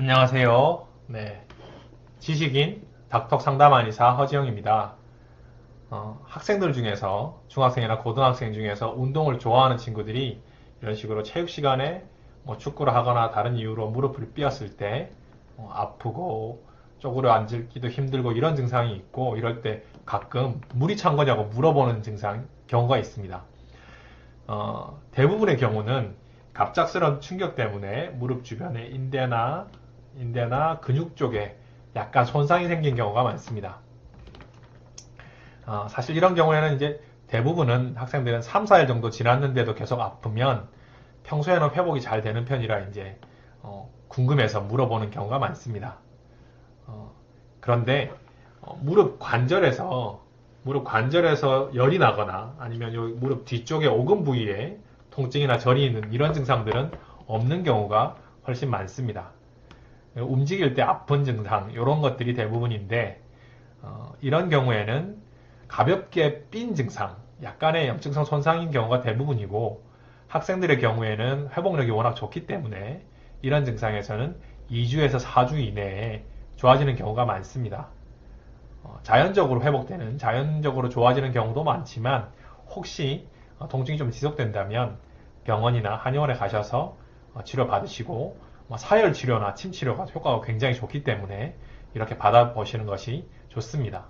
안녕하세요. 네. 지식인 닥터 상담한의사 허지영입니다. 어, 학생들 중에서 중학생이나 고등학생 중에서 운동을 좋아하는 친구들이 이런 식으로 체육 시간에 뭐 축구를 하거나 다른 이유로 무릎을 삐었을 때 어, 아프고 쪼그려 앉기도 힘들고 이런 증상이 있고 이럴 때 가끔 물이 찬 거냐고 물어보는 증상 경우가 있습니다. 어, 대부분의 경우는 갑작스러운 충격 때문에 무릎 주변에 인대나 인대나 근육 쪽에 약간 손상이 생긴 경우가 많습니다. 어, 사실 이런 경우에는 이제 대부분은 학생들은 3, 4일 정도 지났는데도 계속 아프면 평소에는 회복이 잘 되는 편이라 이제 어, 궁금해서 물어보는 경우가 많습니다. 어, 그런데 어, 무릎 관절에서 무릎 관절에서 열이 나거나 아니면 요 무릎 뒤쪽에 오금 부위에 통증이나 저리 있는 이런 증상들은 없는 경우가 훨씬 많습니다. 움직일 때 아픈 증상 이런 것들이 대부분인데 어, 이런 경우에는 가볍게 삔 증상, 약간의 염증성 손상인 경우가 대부분이고 학생들의 경우에는 회복력이 워낙 좋기 때문에 이런 증상에서는 2주에서 4주 이내에 좋아지는 경우가 많습니다. 어, 자연적으로 회복되는, 자연적으로 좋아지는 경우도 많지만 혹시 어, 통증이 좀 지속된다면 병원이나 한의원에 가셔서 어, 치료 받으시고 뭐 사열 치료나 침 치료가 효과가 굉장히 좋기 때문에 이렇게 받아 보시는 것이 좋습니다.